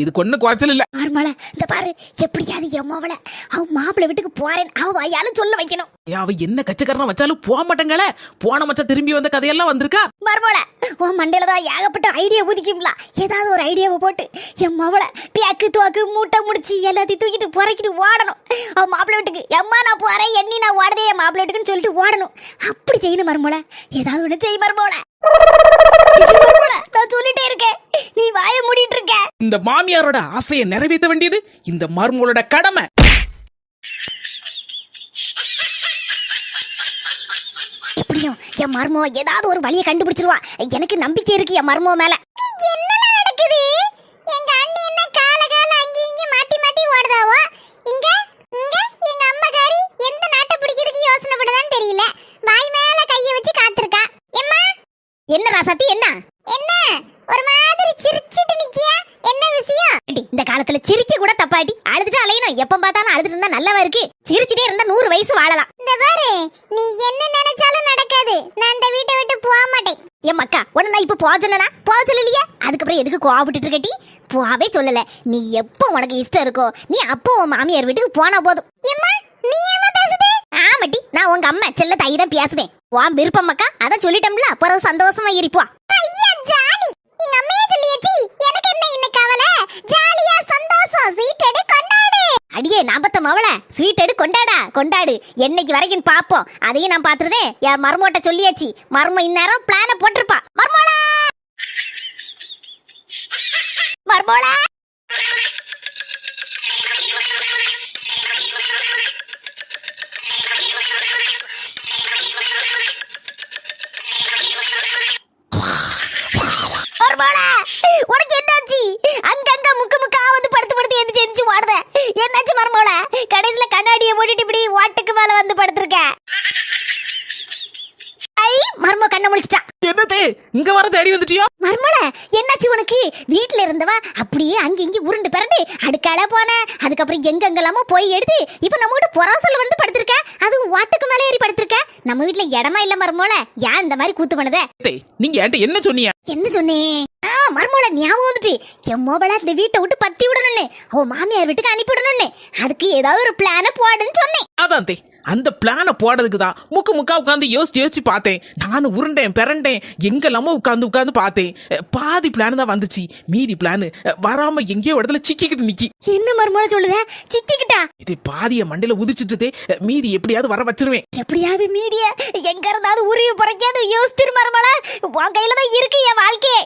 இதுக்கு ஒண்ணு குறைச்சல் இல்ல. மருமல இந்த பாரு எப்படியாவது என் மவளை அவ மாப்பிள்ளை வீட்டுக்கு போறேன் அவ வாயாலும் சொல்ல வைக்கணும். ஏய், அவ என்ன கச்சக்காரனா வச்சாலும் போக மாட்டேங்களே? போன மச்சா திரும்பி வந்த கதையெல்லாம் வந்திருக்கா? மருமல உன் மண்டையில தான் ஏகப்பட்ட ஐடியா உதிக்கும்ல. ஏதாவது ஒரு ஐடியாவை போட்டு என் மவளை பேக்கு துவாக்கு மூட்டை முடிச்சு எல்லாத்தையும் தூக்கிட்டு புறக்கிட்டு ஓடணும். அவ மாப்பிள்ளை வீட்டுக்கு எம்மா நான் போறேன் எண்ணி நான் ஓடதே என் மாப்பிள்ளை வீட்டுக்குன்னு சொல்லிட்டு ஓடணும். அப்படி செய்யணும் மருமல ஏதாவது ஒண்ணு செய் மருமல நான் சொல்லிட்டே இருக்கேன் நீ வாய மூடிட்டு இருக்க இந்த மாமியாரோட ஆசையை நிறைவேற்ற வேண்டியது இந்த மருமகளோட கடமை. எப்படியும் என் மர்மோ ஏதாவது ஒரு வழியை கண்டுபிடிச்சிருவா. எனக்கு நம்பிக்கை இருக்கு என் மர்மோ மேல. என்னலாம் நடக்குது? எங்க அண்ணி என்ன கால கால அங்கேயும் இங்கேயும் மாத்தி மாத்தி ஓடுதாவோ இங்க இங்க எங்க அம்மாக்காரி எந்த நாட்டை பிடிக்கிறதுக்கு யோசனை பண்ணுதான்னு தெரியல வாய் மேல கைய வச்சு காத்திருக்கா எம்மா என்ன ராசாத்தி என்ன என்ன ஒரு மாதிரி சிரிச்சிட்டு நிக்கியா என்ன விஷயம் இந்த காலத்துல சிரிக்க கூட தப்பாட்டி அழுதுட்டு அலையணும் எப்ப பார்த்தாலும் அழுதுட்டு இருந்தா நல்லவா இருக்கு. சிரிச்சிட்டே இருந்தா நூறு வயசு வாழலாம். இந்த பாரு நீ என்ன நினைச்சாலும் நடக்காது. நான் இந்த வீட்டை விட்டு போக மாட்டேன். என் மக்கா உன்னை நான் இப்ப போக சொன்னா போக சொல்லலையே? அதுக்கப்புறம் எதுக்கு கோவப்பட்டு இருக்கட்டி போவே சொல்லல. நீ எப்போ உனக்கு இஷ்டம் இருக்கோ நீ அப்போ உன் மாமியார் வீட்டுக்கு போனா போதும். எம்மா நீ ஏமா பேசுது? ஆமாட்டி நான் உங்க அம்மா செல்ல தாய் தான் பேசுதேன் உன் விருப்பம் மக்கா அதான் சொல்லிட்டோம்ல பிறகு சந்தோஷமா இருப்பா ஐயா ஜாலி. எங்க அம்மையே சொல்லியாச்சு எனக்கு என்ன இன்னைக்கு கவலை? ஜாலியா சந்தோஷம் கொண்டாடு அடியே நாபத்த அவள. ஸ்வீட் எடு கொண்டாடா கொண்டாடு. என்னைக்கு வரைக்கும் பாப்போம். அதையும் நான் பாத்துறதே என் மர்மோட்ட சொல்லியாச்சு. மர்மம் இந்நேரம் பிளான போட்டிருப்பா. மர்மோளா! மர்மோளா! கண்ணை முழிச்சிட்டா. என்னது? இங்க வர தேடி வந்துட்டியோ? மர்மல என்னாச்சு உனக்கு? வீட்ல இருந்தவ? அப்படியே அங்க இங்க உருண்டு பிறண்டு அடுக்கால போன. அதுக்கப்புறம் எங்க எங்கெல்லாமோ போய் எடுத்து இப்ப நம்ம வீட்டு புறாசல் வந்து படுத்திருக்க. அதுவும் வாட்டுக்கு மேலே ஏறி படுத்திருக்க. நம்ம வீட்ல இடமா இல்ல மர்மோல. ஏன் இந்த மாதிரி கூத்து பண்ணுத? நீங்க என்ன சொன்னீங்க? என்ன சொன்னேன் மர்மோல ஞாபகம் வந்துட்டு என் மோபலா இந்த வீட்டை விட்டு பத்தி விடணும்னு. அவ மாமியார் வீட்டுக்கு அனுப்பி விடணும்னு. அதுக்கு ஏதாவது ஒரு பிளான போடுன்னு சொன்னேன். அதான் தே அந்த பிளானை போடுறதுக்கு தான் முக்கு முக்கா உட்காந்து யோசிச்சு யோசிச்சு பார்த்தேன். நானும் உருண்டேன் பிறண்டேன் எங்கெல்லாமோ உட்காந்து உட்காந்து பார்த்தேன். பாதி பிளான் தான் வந்துச்சு. மீதி பிளான் வராம எங்கேயோ இடத்துல சிக்கிக்கிட்டு நிக்கி. என்ன மர்மோல சொல்லுத? சிக்கிக்கிட்டா? இது பாதிய மண்டையில உதிச்சுட்டு மீதி எப்படியாவது வர வச்சிருவேன். எப்படியாவது மீடிய எங்க இருந்தாவது உருவி புறைக்காது யோசிச்சிரு மருமல உன் கையில தான் இருக்கு என் வாழ்க்கையே.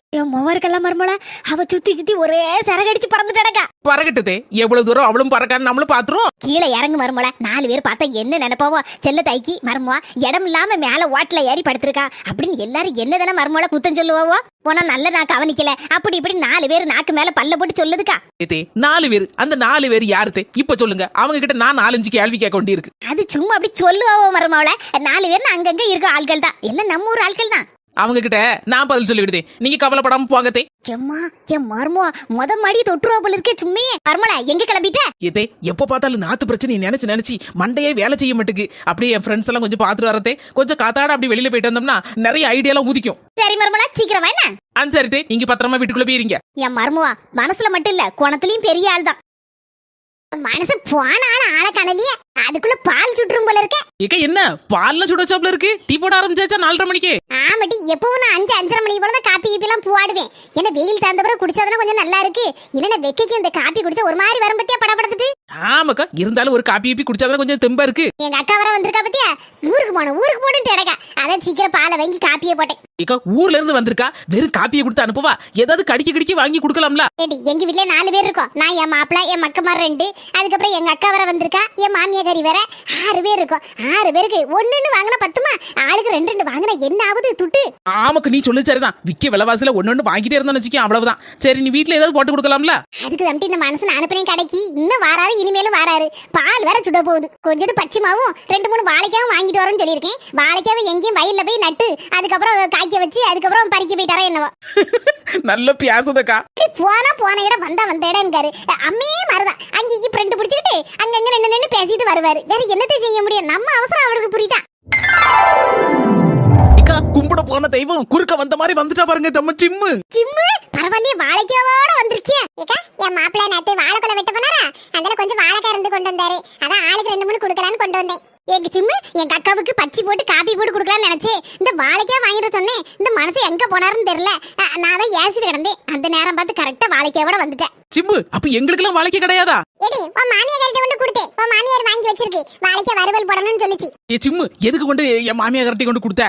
என் மோவருக்கெல்லாம் மருமல அவ சுத்தி சுத்தி ஒரே சரகடிச்சு பறந்துட்டு கிடக்கா. பறக்கட்டுதே எவ்வளவு தூரம் அவளும் பறக்கான்னு நம்மளும் பாத்துரும் கீழே இறங்கு மருமல. நாலு பேர் பார்த்தா என்ன நினைப்பாவோ. செல்ல தைக்கி மருமவா இடம் இல்லாம மேல ஓட்டல ஏறி படுத்திருக்கா. அப்படின்னு எல்லாரும் என்னதானே மருமல குத்தம் சொல்லுவாவோ? போனா நல்ல நான் கவனிக்கல அப்படி இப்படி நாலு பேர் நாக்கு மேல பல்ல போட்டு சொல்லுதுக்கா. ஏத்தே நாலு பேர். அந்த நாலு பேர் யாருத்தே? இப்ப சொல்லுங்க. அவங்க கிட்ட நான் நாலஞ்சு கேள்வி கேட்க வேண்டி இருக்கு அது சும்மா அப்படி சொல்லுவாவோ மருமவள? நாலு பேர் அங்கங்க இருக்க ஆட்கள் தான் எல்லாம் நம்ம ஊர் ஆட்கள் தான் அவங்க கிட்ட நான் பதில் சொல்லிவிடுதே. நீங்க கவலைப்படாம போங்கத்தே எம்மா என் மருமவா முத மாடி தொட்டுருவா போல இருக்கே சும்மையே மருமல எங்க கிளம்பிட்ட? ஏதே எப்ப பார்த்தாலும் நாத்து பிரச்சனை நினைச்சு நினைச்சு மண்டையே வேலை செய்ய மாட்டுக்கு. அப்படியே என் ஃப்ரெண்ட்ஸ் எல்லாம் கொஞ்சம் பாத்துட்டு வரதே கொஞ்சம் காத்தாட அப்படி வெளியில போயிட்டு வந்தோம்னா நிறைய ஐடியாலாம் ஊதிக்கும். சரி மருமலா சீக்கிரம் என்ன? ஆ சரித்தே நீங்க பத்திரமா வீட்டுக்குள்ள போயிருங்க என் மருமவா மனசுல மட்டும் இல்ல குணத்துலயும் பெரிய ஆள் தான். மனசு போன ஆள் ஆள காணலையே. அதுக்குள்ள பால் சுட்டுரும் போல இருக்க. ஏக்க என்ன? பால்ல சுட சாப்ல இருக்கு? டீ போட ஆரம்பிச்சாச்சா நாலரை மணிக்கு? ஆமாட்டி எப்பவும் நான் அஞ்சு அஞ்சரை மணி போல தான் காப்பி கீப்பி எல்லாம் பூவாடுவேன். ஏன்னா வெயில் தகுந்த பிறகு குடிச்சாதானே கொஞ்சம் நல்லா இருக்கு? இல்லைன்னா வெக்கைக்கு இந்த காப்பி குடிச்சா ஒரு மாதிரி வரும் பத்தியா படப்படுத்துட்டு ஆமாக்கா இருந்தாலும் ஒரு காப்பி கீப்பி குடிச்சாதான் கொஞ்சம் தெம்பா இருக்கு. எங்க அக்கா வர வந்திருக்கா பத்தியா? ஊருக்கு போனோம் ஊருக்கு போட்டு இடக்கா அதான் சீக்கிரம் பாலை வாங்கி காப்பியை போட்டேன். ஏக்கா ஊர்ல இருந்து வந்திருக்கா? வெறும் காப்பியை கொடுத்து அனுப்புவா? ஏதாவது கடிக்க கடிக்க வாங்கி கொடுக்கலாம்ல? ஏடி எங்க வீட்ல நாலு பேர் இருக்கோம். நான் என் மாப்பிள்ள என் மக்கமார் ரெண்டு. அதுக்கப்புறம் எங்க அக்கா வர வந்திருக்கா. என் மாமியாரி வேற ஆறு பேர் இருக்கோம். ஆறு பேருக்கு ஒண்ணுன்னு வாங்கினா பத்துமா? ஆளுக்கு ரெண்டு ரெண்டு வாங்கினா என்ன ஆகுது? துட்டு ஆமாக்கா நீ சொல்லு சரிதான். விக்க விலைவாசில ஒன்னு ஒண்ணு வாங்கிட்டே இருந்தோம்னு வச்சுக்கோ அவ்வளவுதான். சரி நீ வீட்ல ஏதாவது போட்டு கொடுக்கலாம்ல? அதுக்கு தம்பி இந்த மனசு அனுப்பினேன் கடைக்கு. இன்னும் வாராரு இனிமேலும் வாராரு. பால் வேற சுட போகுது. கொஞ்சோண்டு பச்சை மாவும் ரெண்டு மூணு வாழைக்காவும் வாங்கிட்டு வரேன்னு சொல்லியிருக்கேன். வாழைக்காவை எங்கேயும் வயல்ல போய் நட்டு அதுக்கப்புறம் காய்க்க வச்சு அதுக்கப்புறம் பறிக்க போயிட்டாரா என்னவோ. நல்ல பியாசதக்கா. போனா போன இடம் வந்தா வந்த இடம்காரு அம்மே மருதான் அங்க இங்க ஃப்ரெண்டு பிடிச்சிக்கிட்டு அங்கங்க நின்று நின்று பேசிட்டு வருவாரு. வேற என்னத்தை செய்ய முடியும்? நம்ம அவசரம் அவருக்கு புரியுதா? கும்பிட போன தெய்வம் குறுக்க வந்த மாதிரி வந்துட்டா பாருங்க நம்ம சிம்மு சிம்மு பரவாயில்லையே வாழைக்காவோட வந்திருக்கியா. என் நேத்து வாழைப்பழம் வெட்ட போனாரா? அதனால கொஞ்சம் வாழைக்காய் இருந்து கொண்டு வந்தாரு. அதான் ஆளுக்கு ரெண்டு மூணு கொடுக்கலான்னு கொண்டு வந்தேன். எங்க சிம்மு எங்க அக்காவுக்கு பச்சி போட்டு காபி போட்டு கொடுக்கலாம்னு நினைச்சேன் இந்த வாழைக்காய் வாங்கிட்டு சொன்னேன். இந்த மனசு எங்க போனாருன்னு தெரியல. நான் தான் ஏசிட்டு கிடந்தேன். அந்த நேரம் பார்த்து கரெக்டா வாழைக்காயோட வந்துட்டேன். சிம்பு அப்ப எங்களுக்கெல்லாம் வாழைக்க கிடையாதா? எடி உன் மாமியார் கொண்டு கொடுத்தேன் உன் மாமியார் வாங்கி வச்சிருக்கு. வாழைக்காய் வறுவல் போடணும்னு சொல்லிச்சு. ஏ சிம்மு எதுக்கு கொண்டு என் மாமியார் கொண்டு கொடுத்த?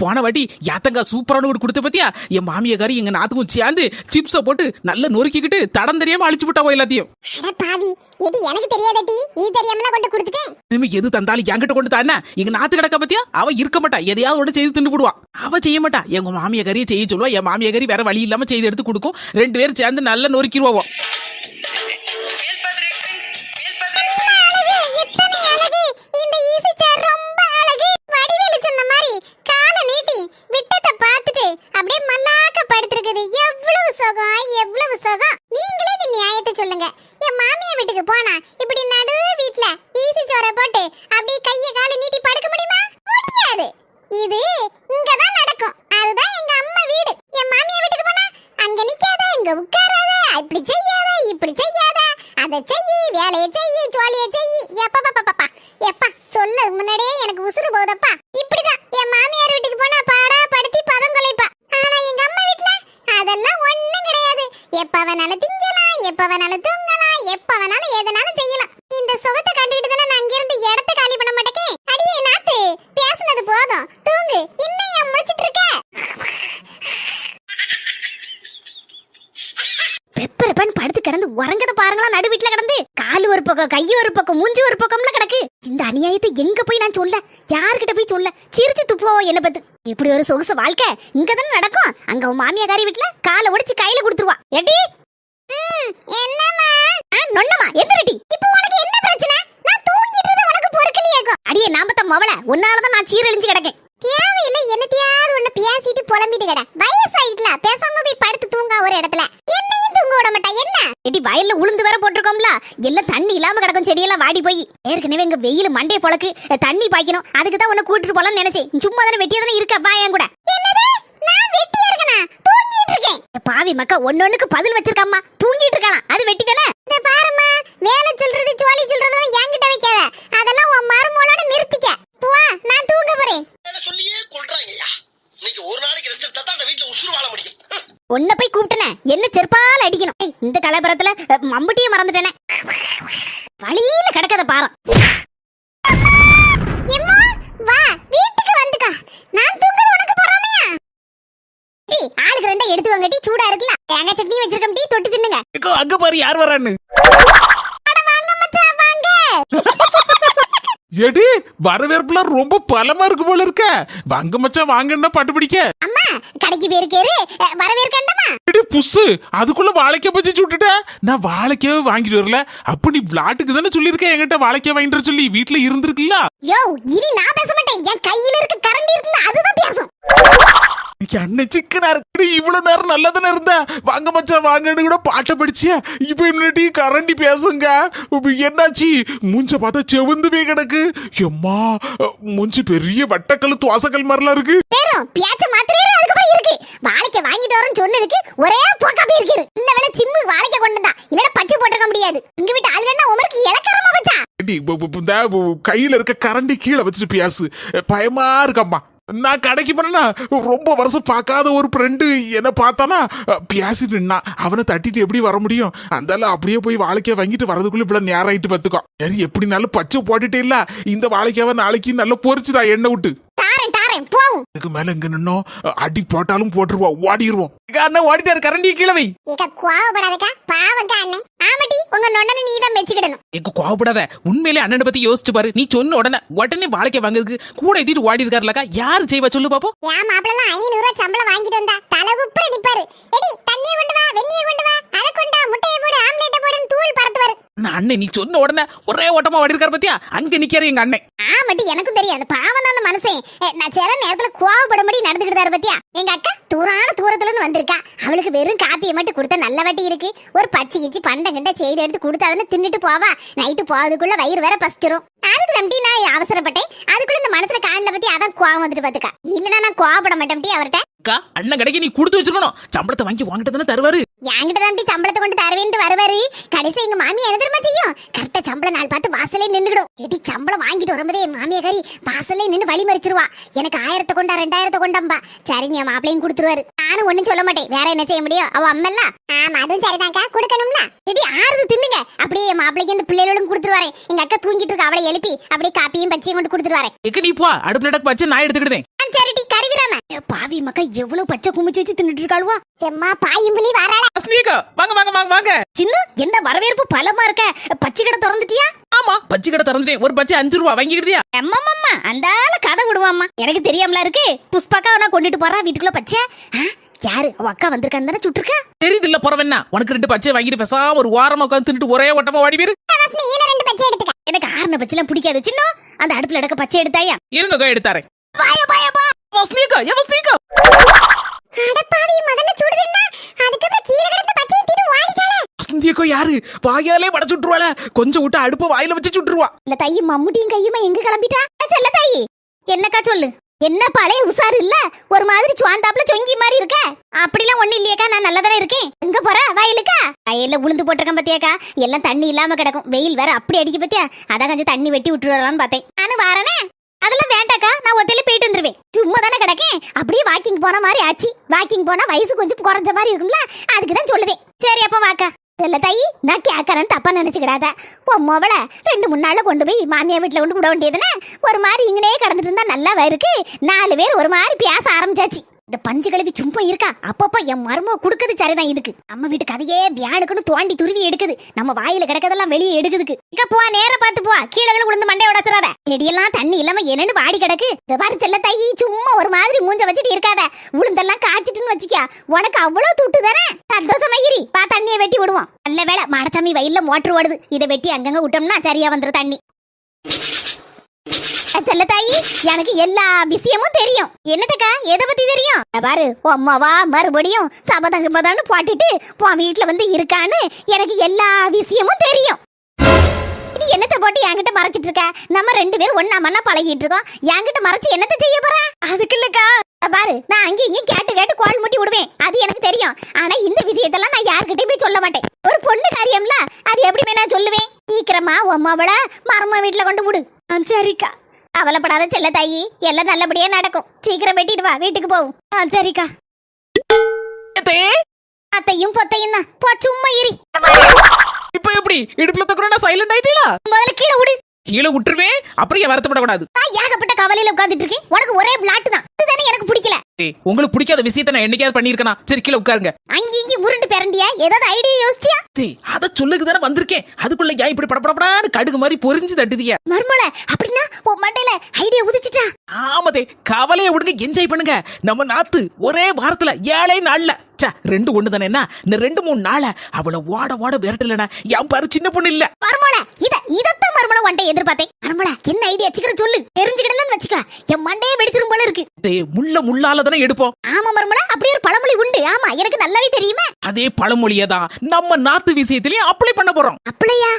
போன வாட்டி யாத்தங்கா சூப்பரான ஒரு கொடுத்த பத்தியா? என் மாமியாரி எங்க நாத்துக்கும் சேர்ந்து சிப்ஸை போட்டு நல்லா நொறுக்கிக்கிட்டு தடம் தெரியாம அழிச்சு விட்டாவோ எல்லாத்தையும். அட பாவி. எடி எனக்கு தெரியாதடி நீ தெரியாமல கொண்டு கொடுத்துட்டேன். இனிமே எது தந்தாலும் என்கிட்ட கொண்டு தானே எங்க நாத்து கிடக்க பத்தியா? அவ இருக்க மாட்டா. எதையாவது ஒன்று செய்து தின்னு போடுவா. அவ செய்ய மாட்டா. எங்க மாமியா கறியை செய்ய சொல்லுவா. என் மாமியா கறி வேற வழி இல்லாம செய்து எடுத்து கொடுக்கும். ரெண்டு பேரும் சேர்ந்து நல்லா நொறுக்கிடுவோம் சுகம் எவ்வளவு சுகம்? நீங்களே இந்த நியாயத்தை சொல்லுங்க. என் மாமியா வீட்டுக்கு போனா இப்படி நான் வீட்ல ஈசி சோறை போட்டு அப்படியே கைய காலை நீட்டி படுக்க முடியுமா முடியாது இது இங்கதான் நடக்கும் அதுதான் எங்க அம்மா வீடு என் மாமியார் வீட்டுக்கு போனா அங்க நிக்காத இங்க உட்காராத இப்படி செய்யாத இப்படி செய்யாத அதை செய்யி வேலையை செய்யி ஜோலியை செய்யி எப்பப்பப்பப்பா எப்பா சொல்ல முன்னாடியே எனக்கு உசுறு போதப்பா இப்படிதான் என் மாமியார் வீட்டுக்கு போனா பாடா படுத்தி பதம் கொலைப்பா ஆனா எங்க அம்மா வீட்ல அதெல்லாம் ஒண்ணும் கிடையாது எப்ப வேணாலும் திங்கலாம் எப்ப வேணாலும் தூங்கலாம் எப்ப வேணாலும் எதனாலும் செய்யலாம். இந்த சுகத்தை கண்டுகிட்டு தானே நான் இருந்து இடத்த காலி பண்ண மாட்டேக்கே? அடியே நாத்து பேசுனது போதும். தூங்கு இன்னும் ஏன் முழிச்சிட்டு இருக்க? பெப்பரப்பன் படுத்து கிடந்து உறங்கத பாருங்களா நடு வீட்டுல கிடந்து. கால் ஒரு பக்கம் கை ஒரு பக்கம் மூஞ்சி ஒரு பக்கம்ல கிடக்கு. இந்த அநியாயத்தை எங்க போய் நான் சொல்ல? யார்கிட்ட போய் சொல்ல? சிரிச்சு துப்புவோம் என்ன பத்து இப்படி ஒரு சொகுசு வாழ்க்கை இங்க தானே நடக்கும். அங்க உன் மாமியாரி வீட்டுல காலை உடைச்சு கையில கொடுத்துருவா. எடி என்னம்மா நொன்னமா எந்திரடி இப்போ உனக்கு என்ன பிரச்சனை? நான் தூங்கிட்டு இருந்த உனக்கு பொறுக்கலையேகோ அடியே நாமத்த மவள. உன்னாலதான் நான் சீரழிஞ்சு கிடக்கேன். தேவையில்ல என்னத்தையாவது ஒண்ணு பேசிட்டு புலம்பிட்டு கிட. வயசாயிட்டுல பேசாம போய் படுத்து தூங்க ஒரு இடத்துல. என்னையும் தூங்க விட மாட்டா என்ன? எடி வயல்ல உளுந்து வேற போட்டிருக்கோம்ல. எல்லாம் தண்ணி இல்லாம கிடக்கும் செடியெல்லாம் வாடி போய். ஏற்கனவே இங்க வெயில் மண்டைய பொழக்கு தண்ணி பாய்க்கணும். அதுக்கு தான் உன்னை கூட்டிட்டு போலாம்னு நினைச்சேன். சும்மா தானே வெட்டியா தானே இருக்க வா என் கூட. என்னது? நான் வெட்டியா இருக்கனா? பாவி மக்கா ஒன்னொன்னுக்கு பதில் வச்சிருக்காம்மா. தூங்கிட்டு இருக்கானா அது வெட்டி தானே இந்த பாரும்மா வேலை சொல்றது ஜோலி சொல்றதெல்லாம் என்கிட்ட வைக்காத. அதெல்லாம் உன் மருமகளோட நிறுத்திக்க. போ நான் தூங்க போறேன். சொல்லியே கொள்றாங்கய்யா இன்னைக்கு ஒரு நாளைக்கு ரெஸ்ட் எடுத்தா தான் அந்த வீட்டுல உசுறு வாழ முடியும். உன்னை போய் கூப்பிட்டனே. என்ன செருப்பால அடிக்கணும். இந்த கலபரத்துல அஹ், மம்புட்டியே மறந்துட்டேனே. வழியில கிடக்கத பாரு வா வீட்டுக்கு வந்துக்கா நான் தூங்குறது உனக்கு பொறாமையா ரெண்டா எடுத்து வாங்க டீ சூடா இருக்குல்ல. தேங்காய் சட்னி வச்சிருக்கோம் டீ தொட்டு தின்னுங்க. ஏக்கோ, அங்க பாரு யார் வரான்னு அட வாங்க மச்சான் வாங்க. எடி வரவேற்புலாம் ரொம்ப பலமா இருக்கு போல இருக்க. வாங்க மச்சான் வாங்கன்னா பட்டு பிடிக்க. அம்மா கடைக்கு போயிருக்கேரு அஹ், வரவேற்கண்டமா எடி புஸ்ஸு அதுக்குள்ள வாழைக்காய் பச்சி சுட்டுட்ட. நான் வாழைக்காய் வாங்கிட்டு வரல. அப்ப நீ விளாட்டுக்கு தானே சொல்லியிருக்க? என்கிட்ட வாழைக்காய் வாங்கிட்டு வர சொல்லி வீட்டுல இருந்திருக்குல்ல? யோ இனி நான் பேச மாட்டேன். என் கையில இருக்க கரண்டி இருக்குல்ல அதுதான் பேசும் அண்ணன் சிக்கனா இருக்கு இவ்வளவு நேரம் நல்லா தானே இருந்த வாங்க மச்சான் வாங்கன்னு கூட பாட்டை படிச்சிய இப்ப என்னடி கரண்டி பேசுங்க? என்னாச்சு? மூஞ்ச பார்த்தா செவந்து போய் கிடக்கு. எம்மா மூஞ்சி பெரிய வட்டக்கல் துவாசக்கல் மாதிரிலாம் இருக்கு. பியாச்ச மாத்திரே அதுக்கப்புறம் இருக்கு. வாழைக்க வாங்கிட்டு வரேன்னு சொன்னதுக்கு ஒரே போக்கா போய் இருக்கு. இல்ல வேலை சிம்மு வாழைக்க கொண்டு இல்லனா பச்சை போட்டுக்க முடியாது. இங்க வீட்டு ஆளுன்னா உமருக்கு இலக்கரமா வச்சா கையில இருக்க கரண்டி கீழே வச்சுட்டு பேசு பயமா இருக்கம்மா நான் கடைக்கு போனா ரொம்ப வருஷம் பார்க்காத ஒரு ஃப்ரெண்டு என்னை பார்த்தானா பேசிட்டு நின்னா. அவனை தட்டிட்டு எப்படி வர முடியும்? அந்தால அப்படியே போய் வாழைக்காய் வாங்கிட்டு வரதுக்குள்ளே இப்படி நேரம் ஆகிட்டு பார்த்துக்கோ. சரி எப்படினாலும் பச்சை போட்டுட்டே இல்லை இந்த வாழைக்காவை நாளைக்கு நல்லா பொரிச்சுடா எண்ணெய் விட்டு. அதுக்கு மேல இங்க நின்னோம் அடி போட்டாலும் போட்டுருவோம் ஓடிடுவோம் அண்ணன் ஓடிட்டாரு கரண்டி கீழே வை. இக்க கோவப்படாதக்கா பாவங்க அண்ணே. ஆமாட்டி உங்க நொண்ணனை நீ தான் மெச்சுக்கிடணும். எங்க கோவப்படாத உண்மையிலே அண்ணனை பத்தி யோசிச்சு பாரு. நீ சொன்ன உடனே உடனே வாழைக்காய் வாங்குறதுக்கு கூட ஏத்திட்டு ஓடி இருக்காருலக்கா யாரு செய்வா சொல்லு பாப்போம் என் மாப்பிள்ளலாம் ஐநூறு ரூபாய் சம்பளம் வாங்கிட்டு வந்தா தலை குப்புற நிப்பாரு எடி தண்ணியை கொண்டு வா வெந்நியை கொண்டு வா. அதை கொண்டா முட்டையை போடு ஆம்லேட்டை போடுன்னு தூள் பறத்துவாரு நான் அண்ணன் நீ சொன்ன உடனே ஒரே ஓட்டமா ஓடி இருக்காரு பத்தியா? அங்க நிக்காரு எங்க அண்ணன் ஆமாட்டி எனக்கும் தெரியும் அந்த பாவம் தான் அந்த மனுஷன். நான் சில நேரத்துல கோவப்படும்படி நடந்துக்கிட்டாரு பத்தியா? எங்க அக்கா தூரான தூரத்துல இருந்து வந்திருக்கா. அவளுக்கு வெறும் காப்பியை மட்டும் கொடுத்தா நல்ல வட்டி இருக்கு. ஒரு பச்சை கிச்சி பண்டம் கிண்ட செய்து எடுத்து கொடுத்தாதுன்னு தின்னுட்டு போவா. நைட்டு போறதுக்குள்ள வயிறு வேற பசிச்சிரும். அதுக்கு நம்பி நான் அவசரப்பட்டேன். அதுக்குள்ள இந்த மனசுல காணல பத்தி அதான் கோவம் வந்துட்டு பாத்துக்கா. இல்லனா நான் கோவப்பட மாட்டேன் அவர்கிட்ட. அண்ணன் கடைக்கு நீ கொடுத்து வச்சிருக்கணும். சம்பளத்தை வாங்கி வாங்கிட்டு தானே தருவாரு. என்கிட்ட தான் சம்பளத்தை கொண்டு தருவேன்ட்டு வருவாரு. கடைசி எங்க மாமி என்ன தெரியுமா செய்யும்? கரெக்டா சம்பளம் நாள் பார்த்து வாசலே நின்றுடும் எடி சம்பளம் வாங்கிட்டு வரும்போதே என் மாமியாரி வாசலே நின்று வழி மறிச்சிருவா. எனக்கு ஆயிரத்தை கொண்டா ரெண்டாயிரத்தை கொண்டாம்பா. சரி நீ மாப்பிளையும் கொடுத்துருவாரு. நானும் ஒண்ணும் சொல்ல மாட்டேன். வேற என்ன செய்ய முடியும்? அவ அம்மல்ல. ஆமா அதுவும் சரிதாக்கா கொடுக்கணும்ல. எடி ஆறுது தின்னுங்க. அப்படியே மாப்பிளைக்கு இந்த பிள்ளைகளும் கொடுத்துருவாரேன் எங்க அக்கா தூங்கிட்டு இருக்க. அவளை எழுப்பி அப்படியே காப்பியும் பச்சையும் கொண்டு கொடுத்துருவாரே. நீ போ. அடுப்பு நடக்கு பச்சை நான் எடுத்துக்கிட்டேன் பாவி மக்கா எவ்வளவு பச்சை குமிச்சு வச்சு தின்னுட்டு இருக்காளுவா? செம்மா பாயும் புலி வராள? அஸ்னிகா வாங்க வாங்க வாங்க வாங்க. சின்ன என்ன வரவேற்பு பலமா இருக்க? பச்சை கடை திறந்துட்டியா? ஆமா பச்சை கடை திறந்துட்டேன். ஒரு பச்சை அஞ்சு ரூபா வாங்கிக்கிட்டியா? அம்மாம்மா அந்த ஆள கதை விடுவாம்மா. எனக்கு தெரியாமல இருக்கு? புஷ்பாக்கா நான் கொண்டுட்டு போறா வீட்டுக்குள்ள பச்சை. யாரு? அவ அக்கா வந்திருக்கான்னு தானே சுட்டிருக்கா? தெரியுது இல்ல புறவென்ன உனக்கு ரெண்டு பச்சை வாங்கிட்டு பேசாம ஒரு வாரமா உட்காந்து தின்னுட்டு ஒரே ஓட்டமா ஓடி போயிரு. ரெண்டு பச்சை எடுத்துக்க. எனக்கு ஆறுன பச்சைலாம் பிடிக்காது. சின்ன அந்த அடுப்புல எடுக்க பச்சை எடுத்தாயா? இருங்க எடுத்தாரேன் வஸ்னிகா ஏ வஸ்னிகா அடப்பாவி முதல்ல சுடுதுன்னா அதுக்கப்புறம் கீழே கிடந்த தீட்டு வசந்தியக்கோ யாரு? வாயாலே வட சுட்டுருவாள. கொஞ்சம் விட்டு அடுப்ப வாயில வச்சு சுட்டுருவா. இல்ல தாயி மம்முட்டியும் கையுமா எங்க கிளம்பிட்டா? செல்ல தாயி. என்னக்கா சொல்லு? என்ன பழைய உசாரு இல்ல? ஒரு மாதிரி சுவாந்தாப்புல சொங்கி மாதிரி இருக்க? அப்படிலாம் ஒண்ணு இல்லையாக்கா நான் நல்லதானே இருக்கேன். எங்க போற? வயலுக்கா? வயல்ல உளுந்து போட்டிருக்கேன் பத்தியாக்கா. எல்லாம் தண்ணி இல்லாம கிடக்கும். வெயில் வேற அப்படி அடிக்க பத்தியா? அதான் கொஞ்சம் தண்ணி வெட்டி விட்டுறலாம்னு பார்த்தேன். நானும் வரனே. அதெல்லாம் வேண்டாக்கா நான் ஒத்தையில போயிட்டு வந்துருவேன். சும்மா தானே கிடக்கேன். அப்படியே வாக்கிங் போன மாதிரி ஆச்சு. வாக்கிங் போனா வயசு கொஞ்சம் குறைஞ்ச மாதிரி இருக்கும்ல அதுக்கு தான் சொல்லுவேன். சரி அப்ப வாக்கா. இல்ல தாயி நான் கேட்கறேன்னு தப்பா நினைச்சுக்கிடாத. உன் மொவள ரெண்டு மூணு நாள்ல கொண்டு போய் மாமியார் வீட்டுல கொண்டு விட வேண்டியதுன்னு ஒரு மாதிரி இங்கனே கடந்துட்டு இருந்தா நல்லா இருக்கு நாலு பேர் ஒரு மாதிரி பேச ஆரம்பிச்சாச்சு. இந்த பஞ்சு கழுவி சும்மா இருக்கா? அப்பப்போ என் மருமக குடுக்குது சரிதான் இதுக்கு. நம்ம வீட்டு கதையே வியானுக்குன்னு தோண்டி துருவி எடுக்குது. நம்ம வாயில கிடக்கதெல்லாம் வெளியே எடுக்குதுக்கு. இங்க போ நேர பார்த்து போ. கீழே உளுந்து விழுந்து மண்டைய உடச்சிடாத. செடியெல்லாம் தண்ணி இல்லாம என்னன்னு வாடி கிடக்கு. இந்த பாரு செல்ல தாயி சும்மா ஒரு மாதிரி மூஞ்ச வச்சுட்டு இருக்காத. உளுந்தெல்லாம் காய்ச்சிட்டுன்னு வச்சுக்கா உனக்கு அவ்வளவு துட்டு தானே? சந்தோஷமாயிரி பா தண்ணியை வெட்டி விடுவோம். நல்ல வேளை மாடச்சாமி வயல்ல மோட்டர் ஓடுது. இதை வெட்டி அங்கங்க விட்டோம்னா சரியா வந்துடும் தண்ணி. செல்ல தாயி எனக்கு எல்லா விஷயமும் தெரியும். என்னதுக்கா எதை பத்தி தெரியும்? பாரு அம்மாவா? மறுபடியும் சபதங்க பதான்னு போட்டுட்டு உன் வீட்டுல வந்து இருக்கான்னு எனக்கு எல்லா விஷயமும் தெரியும். நீ என்னத்த போட்டு என்கிட்ட மறைச்சிட்டு இருக்க? நம்ம ரெண்டு பேரும் ஒன்னா மண்ணா பழகிட்டு இருக்கோம். என்கிட்ட மறைச்சு என்னத்த செய்ய போற? அதுக்கு இல்லக்கா. பாரு நான் அங்கேயும் இங்கேயும் கேட்டு கேட்டு கோல் முட்டி விடுவேன். அது எனக்கு தெரியும். ஆனா இந்த விஷயத்தெல்லாம் நான் யார்கிட்டயும் போய் சொல்ல மாட்டேன். ஒரு பொண்ணு காரியம்ல அது எப்படிமே நான் சொல்லுவேன். சீக்கிரமா உம்மாவள மரமா வீட்டுல கொண்டு விடு. ஆ, சரிக்கா. கவலைப்படாத செல்ல தாயி. எல்லாம் நல்லபடியா நடக்கும். சீக்கிரம் வெட்டிட்டு வா. வீட்டுக்கு போவோம். ஆ சரிக்கா. அத்தையும் பொத்தையும் தான். போ சும்மா இரி. இப்ப எப்படி? இடுப்புல தக்குறா சைலண்ட் ஆயிட்டீங்களா முதல்ல கீழே விடு. கீழே விட்டுருவேன். அப்புறம் ஏன் வருத்தப்படக்கூடாது. நான் ஏகப்பட்ட கவலையில உட்கார்ந்துட்டு இருக்கேன். உனக்கு ஒரே பிளாட் தான். இதுதானே எனக்கு பிடிக்கல. உங்களுக்கு பிடிக்காத விஷயத்த நான் என்னைக்காவது பண்ணிருக்கேனா சரி கீழே உட்காருங்க. அங்க இங்க உருண்டு பிறண்டியா ஏதாவது ஐடியா யோசிச்சியா? டேய் அத சொல்லுக்கு தானே வந்திருக்கேன். அதுக்குள்ள ஏன் இப்படி படபடபடான்னு கடுகு மாதிரி பொரிஞ்சு தட்டுதியா. மர்மல அப்படின்னா உன் மண்டையில ஐடியா உதிச்சிட்டா ஆமதே கவலையை விடுங்க என்ஜாய் பண்ணுங்க. நம்ம நாத்து ஒரே வாரத்துல ஏழை நாள்ல ச்சே ரெண்டு ஒண்ணு தானே என்ன? இந்த ரெண்டு மூணு நாள அவளை ஓட ஓட விரட்டலனா என் பாரு சின்ன பொண்ணு இல்ல. மர்மல இத இதத்தான் மர்மல உன்ட்ட எதிர்பார்த்தேன். மர்மல என்ன ஐடியா? சீக்கிரம் சொல்லு. தெரிஞ்சுக்கிடலன்னு வச்சுக்க என் மண்டையே வெடிச்சிரும் போல இருக்கு. டேய் முள்ள முள்ளால தானே எடுப்போம். ஆமா மர்மல அப்படி ஒரு பழமொழி உண்டு. ஆமா எனக்கு நல்லாவே தெரியுமே. அதே பழமொழியை தான். நம்ம நாத்து விஷயத்திலயும் அப்ளை பண்ண போறோம். அப்படியா?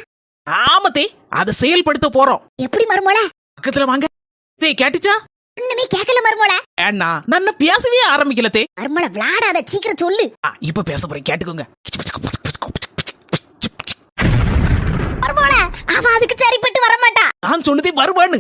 ஆமதே அதை செயல்படுத்த போறோம். எப்படி மர்மல பக்கத்துல வாங்க. டேய் கேட்டுச்சா? ஒண்ணுமே கேட்கல மர்மல ஏன்னா நான் இன்னும் பேசவே ஆரம்பிக்கல தே மர்மல விளாடாத சீக்கிரம் சொல்லு. இப்ப பேச போறேன் கேட்டுக்கோங்க. மர்மல அவ அதுக்கு சரிப்பட்டு வர மாட்டா நான் சொல்லுதே வருவான்னு.